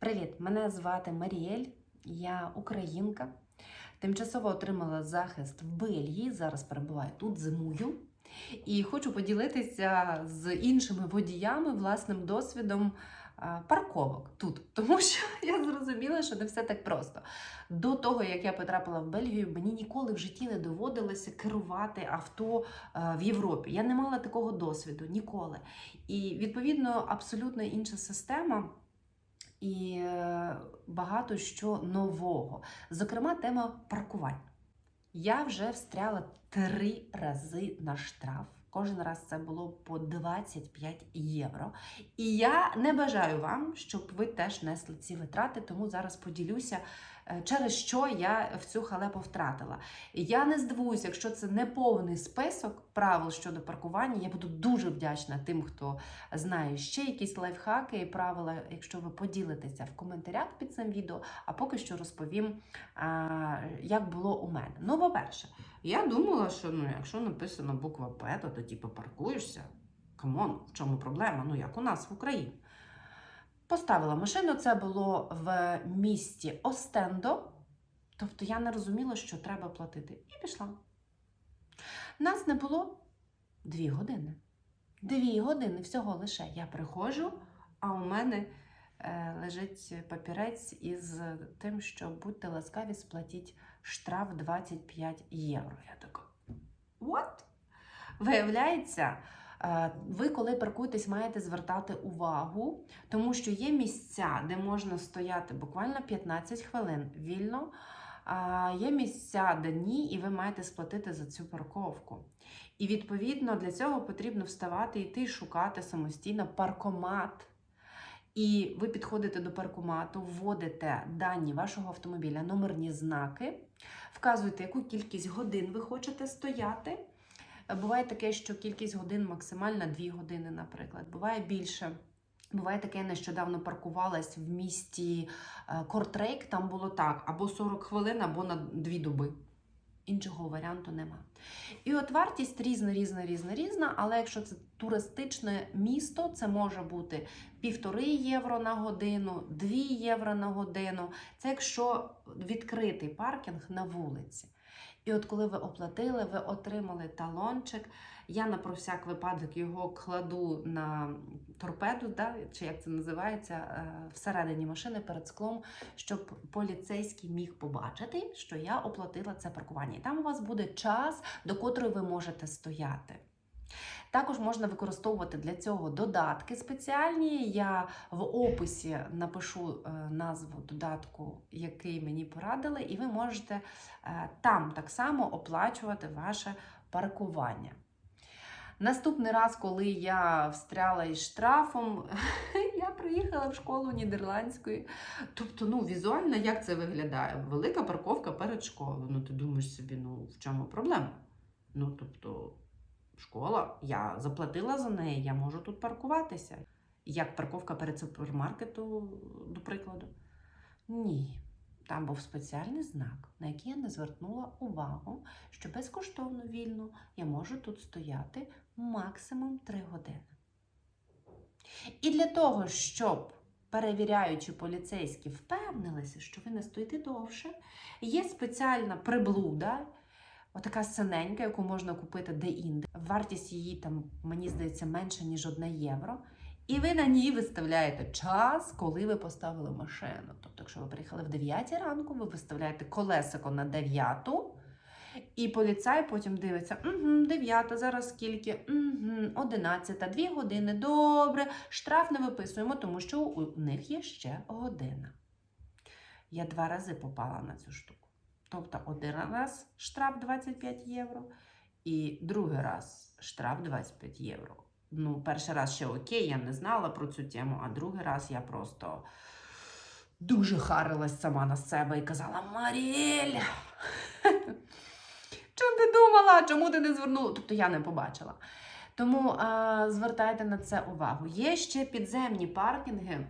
Привіт! Мене звати Маріель, я українка. Тимчасово отримала захист в Бельгії. Зараз перебуваю тут, зимую. І хочу поділитися з іншими водіями власним досвідом парковок тут, тому що я зрозуміла, що не все так просто. До того, як я потрапила в Бельгію, мені ніколи в житті не доводилося керувати авто в Європі. Я не мала такого досвіду ніколи. І відповідно абсолютно інша система. І е, багато що нового. Зокрема, тема паркувань. Я вже встряла три рази на штраф. Кожен раз це було по 25 євро. І я не бажаю вам, щоб ви теж несли ці витрати, тому зараз поділюся, через що я в цю халепу втратила. Я не здивуюся, якщо це не повний список правил щодо паркування. Я буду дуже вдячна тим, хто знає ще якісь лайфхаки і правила, якщо ви поділитеся в коментарях під цим відео, а поки що розповім, як було у мене. Ну, по-перше, я думала, що ну, якщо написано буква П, то ти типу паркуєшся. Камон, в чому проблема? Ну, як у нас в Україні. Поставила машину, це було в місті Остендо. Тобто я не розуміла, що треба платити. І пішла. Нас не було дві години. Дві години всього лише. Я приходжу, а у мене е, лежить папірець із тим, що будьте ласкаві, сплатіть штраф 25 євро. Я така, what? Виявляється, ви, коли паркуєтесь, маєте звертати увагу, тому що є місця, де можна стояти буквально 15 хвилин вільно. А є місця, де ні, і ви маєте сплатити за цю парковку. І відповідно для цього потрібно вставати, йти шукати самостійно паркомат. І ви підходите до паркомату, вводите дані вашого автомобіля, номерні знаки, вказуєте, яку кількість годин ви хочете стояти. Буває таке, що кількість годин максимальна 2 години, наприклад. Буває більше. Буває таке, нещодавно паркувалась в місті е, Кортрейк, там було так, або 40 хвилин, або на 2 доби. Іншого варіанту нема. І от вартість різна, різна, різна, різна, але якщо це туристичне місто, це може бути півтори євро на годину, 2 євро на годину. Це якщо відкритий паркінг на вулиці. І от коли ви оплатили, ви отримали талончик. Я на про всяк випадок його кладу на торпеду, да, чи як це називається, е, всередині машини перед склом, щоб поліцейський міг побачити, що я оплатила це паркування. І там у вас буде час, до котрої ви можете стояти. Також можна використовувати для цього додатки спеціальні. Я в описі напишу е, назву додатку, який мені порадили, і ви можете е, там так само оплачувати ваше паркування. Наступний раз, коли я встряла із штрафом, я приїхала в школу нідерландської. Тобто, ну, візуально, як це виглядає? Велика парковка перед школою. Ну, ти думаєш собі, ну в чому проблема? Ну, тобто, школа, я заплатила за неї, я можу тут паркуватися. Як парковка перед супермаркету, до прикладу? Ні. Там був спеціальний знак, на який я не звернула увагу, що безкоштовно вільно я можу тут стояти максимум 3 години. І для того, щоб перевіряючи поліцейські впевнилися, що ви не стоїте довше, є спеціальна приблуда, отака синенька, яку можна купити де-інде. Вартість її там, мені здається, менше, ніж 1 євро. І ви на ній виставляєте час, коли ви поставили машину. Тобто, якщо ви приїхали в 9 ранку, ви виставляєте колесико на 9, і поліцай потім дивиться: угу, 9, зараз скільки? Угу, 11, 2 години. Добре, штраф не виписуємо, тому що у них є ще година. Я два рази попала на цю штуку. Тобто, один раз штраф 25 євро, і другий раз штраф 25 євро. Ну, перший раз ще окей, я не знала про цю тему, а другий раз я просто дуже харилась сама на себе і казала: Маріель! Чим ти думала? Чому ти не звернула? Тобто я не побачила. Тому а, звертайте на це увагу. Є ще підземні паркінги.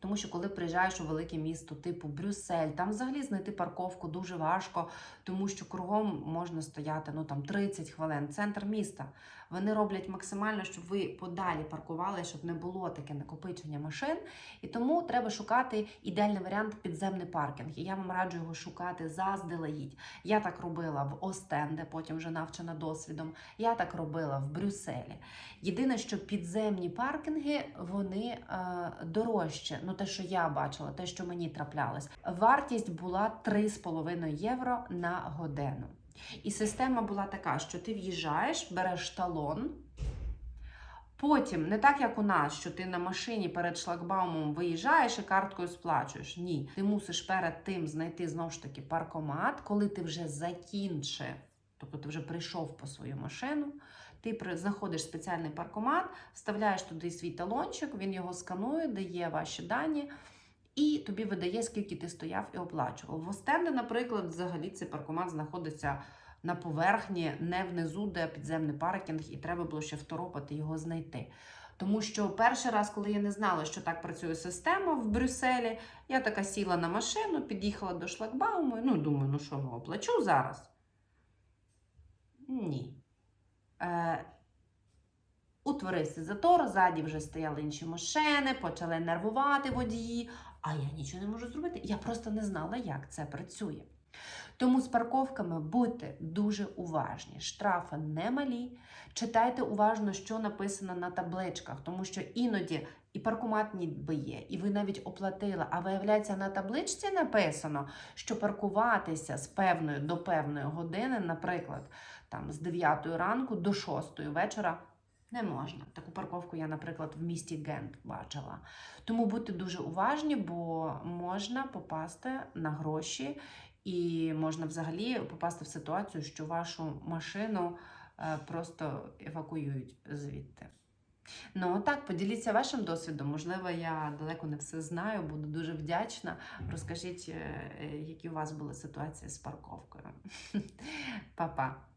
Тому що коли приїжджаєш у велике місто, типу Брюссель, там взагалі знайти парковку дуже важко, тому що кругом можна стояти ну там 30 хвилин, центр міста. Вони роблять максимально, щоб ви подалі паркували, щоб не було таке накопичення машин. І тому треба шукати ідеальний варіант підземний паркінг. І я вам раджу його шукати заздалегідь. Я так робила в Остенде, потім вже навчена досвідом. Я так робила в Брюсселі. Єдине, що підземні паркінги вони е, дорожче. Ну, те, що я бачила, те, що мені траплялось. Вартість була 3,5 євро на годину. І система була така, що ти в'їжджаєш, береш талон. Потім, не так як у нас, що ти на машині перед шлагбаумом виїжджаєш і карткою сплачуєш. Ні, ти мусиш перед тим знайти знову ж таки паркомат, коли ти вже закінчив, тобто ти вже прийшов по свою машину. Ти знаходиш спеціальний паркомат, вставляєш туди свій талончик, він його сканує, дає ваші дані. І тобі видає, скільки ти стояв і оплачував. В Остенде, наприклад, взагалі цей паркомат знаходиться на поверхні, не внизу, де підземний паркінг, і треба було ще второпати його знайти. Тому що перший раз, коли я не знала, що так працює система в Брюсселі, я така сіла на машину, під'їхала до шлагбауму, ну думаю, ну що, ну оплачу зараз. Ні. Е, утворився затор, ззаді вже стояли інші машини, почали нервувати водії, а я нічого не можу зробити. Я просто не знала, як це працює. Тому з парковками будьте дуже уважні. Штрафи немалі. Читайте уважно, що написано на табличках, тому що іноді і паркомат ніби є, і ви навіть оплатили. А виявляється, на табличці написано, що паркуватися з певної до певної години, наприклад, там з 9 ранку до 6 вечора. Не можна. Таку парковку я, наприклад, в місті Гент бачила. Тому будьте дуже уважні, бо можна попасти на гроші, і можна взагалі попасти в ситуацію, що вашу машину е, просто евакуюють звідти. Ну так, поділіться вашим досвідом. Можливо, я далеко не все знаю, буду дуже вдячна. Розкажіть, е, е, які у вас були ситуації з парковкою. Па-па!